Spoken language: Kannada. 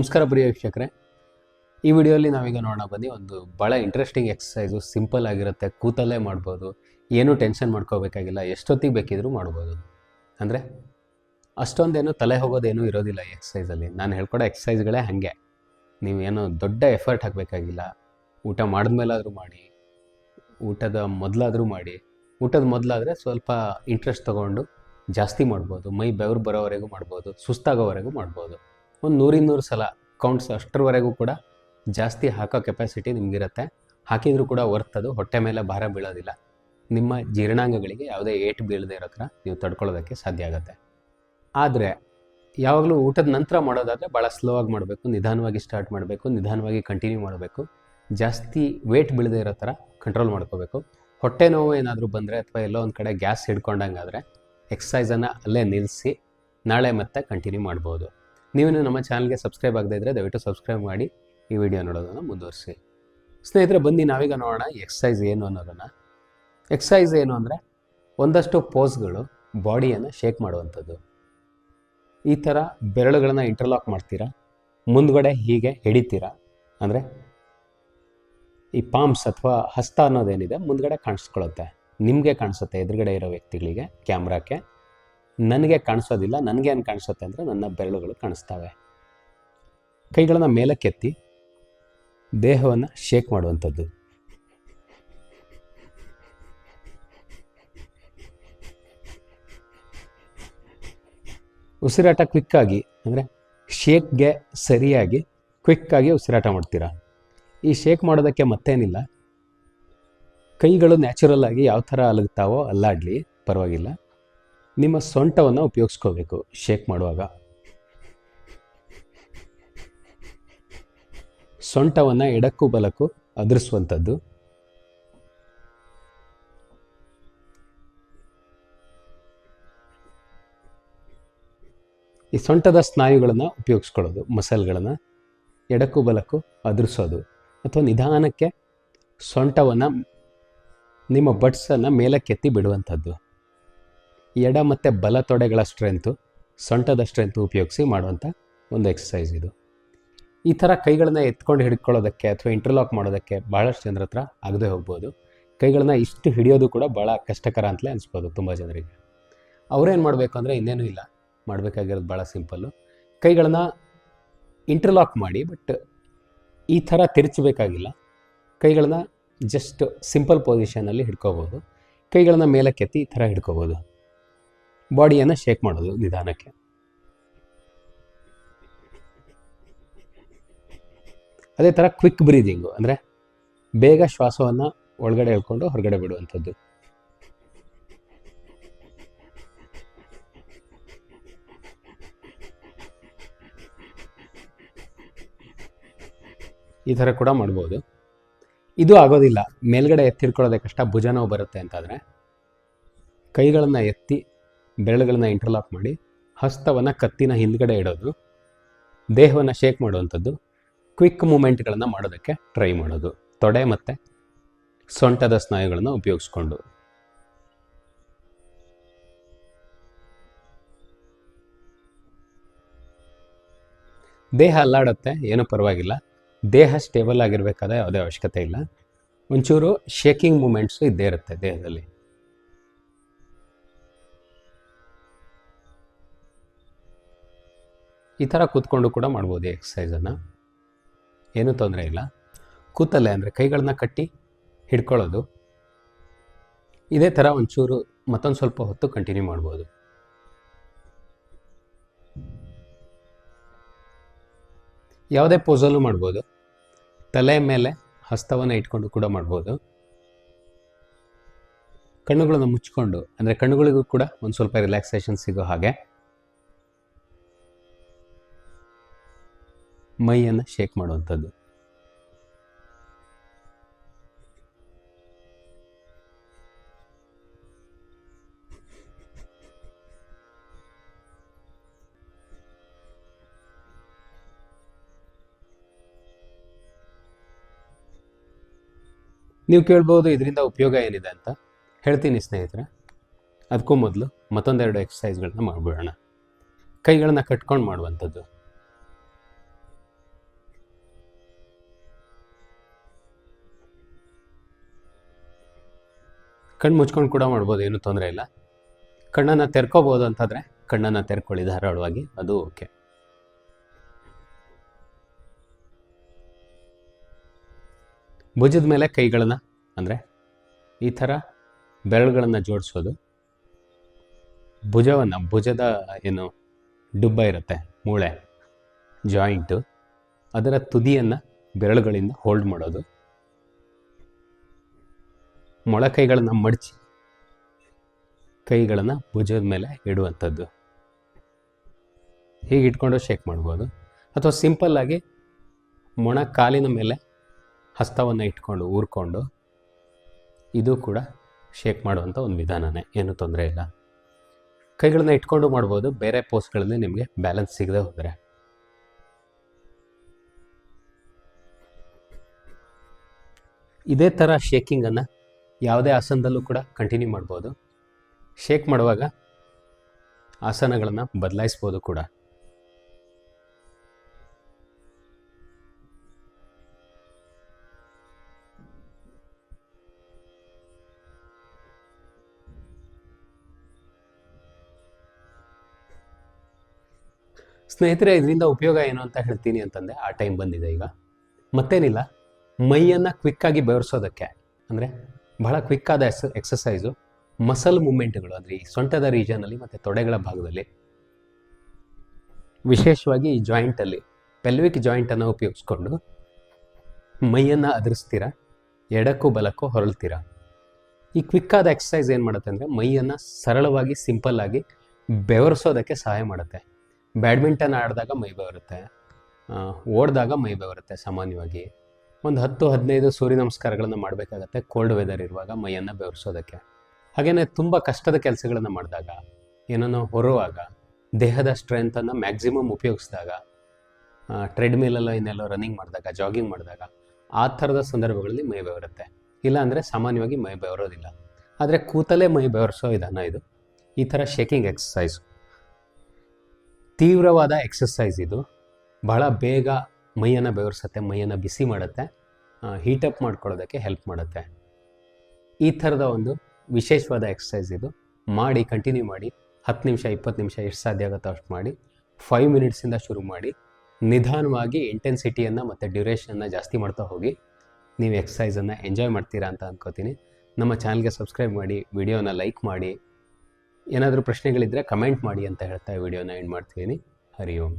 ನಮಸ್ಕಾರ ಪ್ರಿಯ ವೀಕ್ಷಕರೇ. ಈ ವಿಡಿಯೋಲಿ ನಾವೀಗ ನೋಡೋಣ ಬನ್ನಿ, ಒಂದು ಭಾಳ ಇಂಟ್ರೆಸ್ಟಿಂಗ್ ಎಕ್ಸಸೈಸು ಸಿಂಪಲ್ ಆಗಿರುತ್ತೆ, ಕೂತಲ್ಲೇ ಮಾಡ್ಬೋದು, ಏನೂ ಟೆನ್ಷನ್ ಮಾಡ್ಕೋಬೇಕಾಗಿಲ್ಲ, ಎಷ್ಟೊತ್ತಿಗೆ ಬೇಕಿದ್ರೂ ಮಾಡ್ಬೋದು. ಅಂದರೆ, ಅಷ್ಟೊಂದೇನು ತಲೆ ಹೋಗೋದೇನೂ ಇರೋದಿಲ್ಲ ಈ ಎಕ್ಸಸೈಸಲ್ಲಿ ನಾನು ಹೇಳ್ಕೊಡೋ ಎಕ್ಸಸೈಸ್ಗಳೇ ಹಾಗೆ. ನೀವೇನು ದೊಡ್ಡ ಎಫರ್ಟ್ ಹಾಕಬೇಕಾಗಿಲ್ಲ. ಊಟ ಮಾಡಿದ್ಮೇಲಾದರೂ ಮಾಡಿ, ಊಟದ ಮೊದಲಾದರೂ ಮಾಡಿ, ಊಟದ ಮೊದಲಾದರೆ ಸ್ವಲ್ಪ ಇಂಟ್ರೆಸ್ಟ್ ತೊಗೊಂಡು ಜಾಸ್ತಿ ಮಾಡ್ಬೋದು, ಮೈ ಬೆವರು ಬರೋವರೆಗೂ ಮಾಡ್ಬೋದು, ಸುಸ್ತಾಗೋವರೆಗೂ ಮಾಡ್ಬೋದು. ಒಂದು ನೂರಿನ್ನೂರು ಸಲ ಕೌಂಟ್ಸ್ ಅಷ್ಟರವರೆಗೂ ಕೂಡ ಜಾಸ್ತಿ ಹಾಕೋ ಕೆಪಾಸಿಟಿ ನಿಮಗಿರುತ್ತೆ. ಹಾಕಿದರೂ ಕೂಡ ವರ್ತ್ ಅದು. ಹೊಟ್ಟೆ ಮೇಲೆ ಭಾರ ಬೀಳೋದಿಲ್ಲ. ನಿಮ್ಮ ಜೀರ್ಣಾಂಗಗಳಿಗೆ ಯಾವುದೇ ಏಟು ಬೀಳದೆ ಇರೋ ಥರ ನೀವು ತಡ್ಕೊಳ್ಳೋದಕ್ಕೆ ಸಾಧ್ಯ ಆಗುತ್ತೆ. ಆದರೆ ಯಾವಾಗಲೂ ಊಟದ ನಂತರ ಮಾಡೋದಾದರೆ ಭಾಳ ಸ್ಲೋ ಆಗಿ ಮಾಡಬೇಕು, ನಿಧಾನವಾಗಿ ಸ್ಟಾರ್ಟ್ ಮಾಡಬೇಕು, ನಿಧಾನವಾಗಿ ಕಂಟಿನ್ಯೂ ಮಾಡಬೇಕು. ಜಾಸ್ತಿ ವೇಟ್ ಬೀಳದೇ ಇರೋ ಥರ ಕಂಟ್ರೋಲ್ ಮಾಡ್ಕೋಬೇಕು. ಹೊಟ್ಟೆ ನೋವು ಏನಾದರೂ ಬಂದರೆ ಅಥವಾ ಎಲ್ಲೋ ಒಂದು ಕಡೆ ಗ್ಯಾಸ್ ಹಿಡ್ಕೊಂಡಂಗಾದರೆ ಎಕ್ಸಸೈಸನ್ನು ಅಲ್ಲೇ ನಿಲ್ಲಿಸಿ ನಾಳೆ ಮತ್ತೆ ಕಂಟಿನ್ಯೂ ಮಾಡ್ಬೋದು. ನೀವೇನು ನಮ್ಮ ಚಾನಲ್ಗೆ ಸಬ್ಸ್ಕ್ರೈಬ್ ಆಗದೇ ಇದ್ದರೆ ದಯವಿಟ್ಟು ಸಬ್ಸ್ಕ್ರೈಬ್ ಮಾಡಿ ಈ ವಿಡಿಯೋ ನೋಡೋದನ್ನು ಮುಂದುವರಿಸಿ. ಸ್ನೇಹಿತರೆ, ಬನ್ನಿ ನಾವೀಗ ನೋಡೋಣ ಎಕ್ಸಸೈಸ್ ಏನು ಅನ್ನೋದನ್ನು. ಎಕ್ಸಸೈಸ್ ಏನು ಅಂದರೆ ಒಂದಷ್ಟು ಪೋಸ್ಗಳು ಬಾಡಿಯನ್ನು ಶೇಕ್ ಮಾಡುವಂಥದ್ದು. ಈ ಥರ ಬೆರಳುಗಳನ್ನು ಇಂಟರ್ಲಾಕ್ ಮಾಡ್ತೀರಾ? ಮುಂದ್ಗಡೆ ಹೀಗೆ ಹಿಡಿತೀರಾ? ಅಂದರೆ ಈ ಪಾಮ್ಸ್ ಅಥವಾ ಹಸ್ತ ಅನ್ನೋದೇನಿದೆ, ಮುಂದ್ಗಡೆ ಕಾಣಿಸ್ಕೊಳ್ಳುತ್ತೆ. ನಿಮಗೆ ಕಾಣಿಸುತ್ತೆ, ಎದುರುಗಡೆ ಇರೋ ವ್ಯಕ್ತಿಗಳಿಗೆ ಕ್ಯಾಮ್ರಾಕ್ಕೆ ನನಗೆ ಕಾಣಿಸೋದಿಲ್ಲ ನನಗೇನು ಕಾಣಿಸುತ್ತೆ ಅಂದರೆ ನನ್ನ ಬೆರಳುಗಳು ಕಾಣಿಸ್ತವೆ. ಕೈಗಳನ್ನು ಮೇಲಕ್ಕೆತ್ತಿ ದೇಹವನ್ನು ಶೇಕ್ ಮಾಡುವಂಥದ್ದು. ಉಸಿರಾಟ ಕ್ವಿಕ್ಕಾಗಿ ಅಂದರೆ ಶೇಕ್ಗೆ ಸರಿಯಾಗಿ ಕ್ವಿಕ್ಕಾಗಿ ಉಸಿರಾಟ ಮಾಡ್ತೀರಾ? ಈ ಶೇಕ್ ಮಾಡೋದಕ್ಕೆ ಮತ್ತೇನಿಲ್ಲ. ಕೈಗಳು ನ್ಯಾಚುರಲ್ ಆಗಿ ಯಾವ ಥರ ಅಲಗ್ತಾವೋ ಅಲ್ಲಾಡಲಿ, ಪರವಾಗಿಲ್ಲ. ನಿಮ್ಮ ಸೊಂಟವನ್ನು ಉಪಯೋಗಿಸ್ಕೋಬೇಕು. ಶೇಕ್ ಮಾಡುವಾಗ. ಸೊಂಟವನ್ನು ಎಡಕ್ಕೂ ಬಲಕ್ಕೂ ಅದರಿಸುವಂಥದ್ದು. ಈ ಸೊಂಟದ ಸ್ನಾಯುಗಳನ್ನು ಉಪಯೋಗಿಸ್ಕೊಳ್ಳೋದು ಮಸಲ್ಗಳನ್ನು ಎಡಕ್ಕೂ ಬಲಕ್ಕೂ ಅದರಿಸೋದು. ಅಥವಾ ನಿಧಾನಕ್ಕೆ ಸೊಂಟವನ್ನು ನಿಮ್ಮ ಬಟ್ಸನ್ನು ಮೇಲಕ್ಕೆತ್ತಿ ಬಿಡುವಂಥದ್ದು. ಎಡ ಮತ್ತು ಬಲ ತೊಡೆಗಳ ಸ್ಟ್ರೆಂತು ಸೊಂಟದ ಸ್ಟ್ರೆಂತ್ ಉಪಯೋಗಿಸಿ ಮಾಡುವಂಥ ಒಂದು ಎಕ್ಸಸೈಸ್ ಇದು. ಈ ಥರ ಕೈಗಳನ್ನ ಎತ್ಕೊಂಡು ಹಿಡ್ಕೊಳ್ಳೋದಕ್ಕೆ ಅಥವಾ ಇಂಟರ್ಲಾಕ್ ಮಾಡೋದಕ್ಕೆ ಭಾಳಷ್ಟು ಜನರ ಹತ್ರ ಆಗದೆ ಹೋಗ್ಬೋದು. ಕೈಗಳನ್ನ ಇಷ್ಟು ಹಿಡಿಯೋದು ಕೂಡ ಭಾಳ ಕಷ್ಟಕರ ಅಂತಲೇ ಅನಿಸ್ಬೋದು ತುಂಬ ಜನರಿಗೆ. ಅವರೇನು ಮಾಡಬೇಕು ಅಂದರೆ ಇನ್ನೇನೂ ಇಲ್ಲ. ಮಾಡಬೇಕಾಗಿರೋದು ಭಾಳ ಸಿಂಪಲ್ಲು ಕೈಗಳನ್ನ ಇಂಟರ್ಲಾಕ್ ಮಾಡಿ ಬಟ್ ಈ ಥರ ತಿರುಚಬೇಕಾಗಿಲ್ಲ. ಕೈಗಳನ್ನ ಜಸ್ಟ್ ಸಿಂಪಲ್ ಪೊಸಿಷನಲ್ಲಿ ಹಿಡ್ಕೋಬೋದು. ಕೈಗಳನ್ನ ಮೇಲಕ್ಕೆತ್ತಿ ಈ ಥರ ಹಿಡ್ಕೋಬೋದು. ಬಾಡಿಯನ್ನು ಶೇಕ್ ಮಾಡೋದು ನಿಧಾನಕ್ಕೆ. ಅದೇ ಥರ ಕ್ವಿಕ್ ಬ್ರೀದಿಂಗು ಅಂದರೆ ಬೇಗ ಶ್ವಾಸವನ್ನು ಒಳಗಡೆ ಹೇಳ್ಕೊಂಡು ಹೊರಗಡೆ ಬಿಡುವಂಥದ್ದು. ಈ ಥರ ಕೂಡ ಮಾಡ್ಬೋದು. ಇದು ಆಗೋದಿಲ್ಲ. ಮೇಲ್ಗಡೆ ಎತ್ತಿಡ್ಕೊಳ್ಳೋದೇ ಕಷ್ಟ ಭುಜ ನೋವು ಬರುತ್ತೆ ಅಂತಂದರೆ ಕೈಗಳನ್ನು ಎತ್ತಿ ಬೆರಳುಗಳನ್ನ ಇಂಟರ್ಲಾಕ್ ಮಾಡಿ ಹಸ್ತವನ್ನು ಕತ್ತಿನ ಹಿಂದ್ಗಡೆ ಇಡೋದು, ದೇಹವನ್ನು ಶೇಕ್ ಮಾಡುವಂಥದ್ದು ಕ್ವಿಕ್ ಮೂಮೆಂಟ್ಗಳನ್ನು ಮಾಡೋದಕ್ಕೆ ಟ್ರೈ ಮಾಡೋದು, ತೊಡೆ ಮತ್ತು ಸೊಂಟದ ಸ್ನಾಯುಗಳನ್ನು ಉಪಯೋಗಿಸ್ಕೊಂಡು. ದೇಹ ಅಲ್ಲಾಡುತ್ತೆ, ಏನೂ ಪರವಾಗಿಲ್ಲ. ದೇಹ ಸ್ಟೇಬಲ್ ಆಗಿರಬೇಕಾದ ಯಾವುದೇ ಅವಶ್ಯಕತೆ ಇಲ್ಲ. ಒಂಚೂರು ಶೇಕಿಂಗ್ ಮೂಮೆಂಟ್ಸು ಇದ್ದೇ ಇರುತ್ತೆ ದೇಹದಲ್ಲಿ. ಈ ಥರ ಕೂತ್ಕೊಂಡು ಕೂಡ ಮಾಡ್ಬೋದು ಎಕ್ಸಸೈಸನ್ನು ಏನೂ ತೊಂದರೆ ಇಲ್ಲ. ಕೂತಲ್ಲೇ ಅಂದರೆ ಕೈಗಳನ್ನ ಕಟ್ಟಿ ಹಿಡ್ಕೊಳ್ಳೋದು. ಇದೇ ಥರ ಒಂಚೂರು ಮತ್ತೊಂದು ಸ್ವಲ್ಪ ಹೊತ್ತು ಕಂಟಿನ್ಯೂ ಮಾಡ್ಬೋದು. ಯಾವುದೇ ಪೋಸಲ್ಲೂ ಮಾಡ್ಬೋದು. ತಲೆ ಮೇಲೆ ಹಸ್ತವನ್ನು ಇಟ್ಕೊಂಡು ಕೂಡ ಮಾಡ್ಬೋದು. ಕಣ್ಣುಗಳನ್ನು ಮುಚ್ಕೊಂಡು, ಅಂದರೆ ಕಣ್ಣುಗಳಿಗೂ ಕೂಡ ಒಂದು ಸ್ವಲ್ಪ ರಿಲ್ಯಾಕ್ಸೇಷನ್ ಸಿಗೋ ಹಾಗೆ. ಮೈಯನ್ನು ಶೇಕ್ ಮಾಡುವಂಥದ್ದು. ನೀವು ಕೇಳ್ಬೋದು ಇದರಿಂದ ಉಪಯೋಗ ಏನಿದೆ ಅಂತ. ಹೇಳ್ತೀನಿ ಸ್ನೇಹಿತರೆ. ಅದಕ್ಕೂ ಮೊದಲು ಮತ್ತೊಂದೆರಡು ಎಕ್ಸಸೈಸ್ಗಳನ್ನ ಮಾಡಿಬಿಡೋಣ. ಕೈಗಳನ್ನ ಕಟ್ಕೊಂಡು ಮಾಡುವಂಥದ್ದು. ಕಣ್ಣು ಮುಚ್ಕೊಂಡು ಕೂಡ ಮಾಡ್ಬೋದು, ಏನೂ ತೊಂದರೆ ಇಲ್ಲ. ಕಣ್ಣನ್ನು ತೆರ್ಕೋಬೋದು ಅಂತಂದರೆ ಕಣ್ಣನ್ನು ತೆರ್ಕೊಳ್ಳಿ ಧಾರಾಳವಾಗಿ, ಅದು ಓಕೆ. ಭುಜದ ಮೇಲೆ ಕೈಗಳನ್ನು, ಅಂದರೆ ಈ ಥರ ಬೆರಳುಗಳನ್ನು ಜೋಡಿಸೋದು. ಭುಜವನ್ನು, ಭುಜದ ಏನು ಡುಬ್ಬ ಇರುತ್ತೆ, ಮೂಳೆ, ಜಾಯಿಂಟು, ಅದರ ತುದಿಯನ್ನು ಬೆರಳುಗಳಿಂದ ಹೋಲ್ಡ್ ಮಾಡೋದು. ಮೊಳಕೈಗಳನ್ನು ಮಡಚಿ, ಕೈಗಳನ್ನು ಭುಜದ ಮೇಲೆ ಇಡುವಂಥದ್ದು. ಹೀಗೆ ಇಟ್ಕೊಂಡು ಶೇಕ್ ಮಾಡ್ಬೋದು. ಅಥವಾ ಸಿಂಪಲ್ಲಾಗಿ ಮೊಣ ಕಾಲಿನ ಮೇಲೆ ಹಸ್ತವನ್ನು ಇಟ್ಕೊಂಡು ಊರ್ಕೊಂಡು ಇದು ಕೂಡ ಶೇಕ್ ಮಾಡುವಂಥ ಒಂದು ವಿಧಾನನೇ, ಏನೂ ತೊಂದರೆ ಇಲ್ಲ. ಕೈಗಳನ್ನ ಇಟ್ಕೊಂಡು ಮಾಡ್ಬೋದು, ಬೇರೆ ಪೋಸ್ಟ್ಗಳಲ್ಲಿ ನಿಮಗೆ ಬ್ಯಾಲೆನ್ಸ್ ಸಿಗದೆ ಹೋದರೆ. ಇದೇ ಥರ ಶೇಕಿಂಗನ್ನು ಯಾವುದೇ ಆಸನದಲ್ಲೂ ಕೂಡ ಕಂಟಿನ್ಯೂ ಮಾಡ್ಬೋದು. ಶೇಕ್ ಮಾಡುವಾಗ ಆಸನಗಳನ್ನು ಬದಲಾಯಿಸ್ಬೋದು ಕೂಡ. ಸ್ನೇಹಿತರೆ, ಇದರಿಂದ ಉಪಯೋಗ ಏನು ಅಂತ ಹೇಳ್ತೀನಿ ಅಂತಂದರೆ, ಆ ಟೈಮ್ ಬಂದಿದೆ ಈಗ. ಮತ್ತೇನಿಲ್ಲ. ಮೈಯನ್ನು ಕ್ವಿಕ್ಕಾಗಿ ಬೆವರಿಸೋದಕ್ಕೆ, ಅಂದರೆ ಬಹಳ ಕ್ವಿಕ್ಕಾದ ಎಕ್ಸ ಎಕ್ಸಸೈಸು ಮಸಲ್ ಮೂಮೆಂಟ್ಗಳು ಅಂದರೆ ಈ ಸೊಂಟದ ರೀಜನಲ್ಲಿ ಮತ್ತು ತೊಡೆಗಳ ಭಾಗದಲ್ಲಿ. ವಿಶೇಷವಾಗಿ ಈ ಜಾಯಿಂಟಲ್ಲಿ ಪೆಲ್ವಿಕ್ ಜಾಯಿಂಟನ್ನು ಉಪಯೋಗಿಸ್ಕೊಂಡು ಮೈಯನ್ನು ಅದುರಿಸ್ತೀರ, ಎಡಕ್ಕೂ ಬಲಕ್ಕೂ ಹೊರಳ್ತೀರ. ಈ ಕ್ವಿಕ್ಕಾದ ಎಕ್ಸಸೈಸ್ ಏನು ಮಾಡುತ್ತೆ ಅಂದರೆ ಮೈಯನ್ನು ಸರಳವಾಗಿ ಸಿಂಪಲ್ಲಾಗಿ ಬೆವರಿಸೋದಕ್ಕೆ ಸಹಾಯ ಮಾಡುತ್ತೆ. ಬ್ಯಾಡ್ಮಿಂಟನ್ ಆಡಿದಾಗ ಮೈ ಬೆವರುತ್ತೆ ಓಡಿದಾಗ ಮೈ ಬೆವರುತ್ತೆ ಸಾಮಾನ್ಯವಾಗಿ. ಒಂದು ಹತ್ತು ಹದಿನೈದು ಸೂರ್ಯ ನಮಸ್ಕಾರಗಳನ್ನು ಮಾಡಬೇಕಾಗತ್ತೆ. ಕೋಲ್ಡ್ ವೆದರ್ ಇರುವಾಗ ಮೈಯನ್ನು ಬೆವರಿಸೋದಕ್ಕೆ. ಹಾಗೆಯೇ ತುಂಬ ಕಷ್ಟದ ಕೆಲಸಗಳನ್ನು ಮಾಡಿದಾಗ, ಏನನ್ನೋ ಹೊರುವಾಗ, ದೇಹದ ಸ್ಟ್ರೆಂತನ್ನು ಮ್ಯಾಕ್ಸಿಮಮ್ ಉಪಯೋಗಿಸಿದಾಗ ಟ್ರೆಡ್ಮಿಲಲ್ಲೋ ಇನ್ನೆಲ್ಲೋ ರನ್ನಿಂಗ್ ಮಾಡಿದಾಗ ಜಾಗಿಂಗ್ ಮಾಡಿದಾಗ, ಆ ಥರದ ಸಂದರ್ಭಗಳಲ್ಲಿ ಮೈ ಬೆವರುತ್ತೆ. ಇಲ್ಲ ಅಂದರೆ ಸಾಮಾನ್ಯವಾಗಿ ಮೈ ಬೆವರೋದಿಲ್ಲ. ಆದರೆ ಕೂತಲೇ ಮೈ ಬೆವರಿಸೋ ವಿಧಾನ ಇದು. ಈ ಥರ ಶೇಕಿಂಗ್ ಎಕ್ಸಸೈಸ್ ತೀವ್ರವಾದ ಎಕ್ಸಸೈಸ್ ಇದು. ಬಹಳ ಬೇಗ ಮೈಯನ್ನು ಬೆವರಿಸುತ್ತೆ, ಮೈಯನ್ನು ಬಿಸಿ ಮಾಡುತ್ತೆ ಹೀಟಪ್ ಮಾಡ್ಕೊಳ್ಳೋದಕ್ಕೆ ಹೆಲ್ಪ್ ಮಾಡುತ್ತೆ. ಈ ಥರದ ಒಂದು ವಿಶೇಷವಾದ ಎಕ್ಸಸೈಸ್ ಇದು. ಮಾಡಿ ಕಂಟಿನ್ಯೂ ಮಾಡಿ, ಹತ್ತು ನಿಮಿಷ, ಇಪ್ಪತ್ತು ನಿಮಿಷ ಎಷ್ಟು ಸಾಧ್ಯ ಆಗುತ್ತೋ ಅಷ್ಟು ಮಾಡಿ ಫೈವ್ ಮಿನಿಟ್ಸಿಂದ ಶುರು ಮಾಡಿ, ನಿಧಾನವಾಗಿ ಇಂಟೆನ್ಸಿಟಿಯನ್ನು ಮತ್ತು ಡ್ಯೂರೇಷನ್ನ ಜಾಸ್ತಿ ಮಾಡ್ತಾ ಹೋಗಿ, ನೀವು ಎಕ್ಸಸೈಸನ್ನು ಎಂಜಾಯ್ ಮಾಡ್ತೀರಾ ಅಂತ ಅಂದ್ಕೋತೀನಿ ನಮ್ಮ ಚಾನಲ್ಗೆ ಸಬ್ಸ್ಕ್ರೈಬ್ ಮಾಡಿ ವಿಡಿಯೋನ ಲೈಕ್ ಮಾಡಿ, ಏನಾದರೂ ಪ್ರಶ್ನೆಗಳಿದ್ದರೆ ಕಮೆಂಟ್ ಮಾಡಿ ಅಂತ ಹೇಳ್ತಾ ವಿಡಿಯೋನ ಎಂಡ್ ಮಾಡ್ತೀನಿ. ಹರಿ ಓಂ.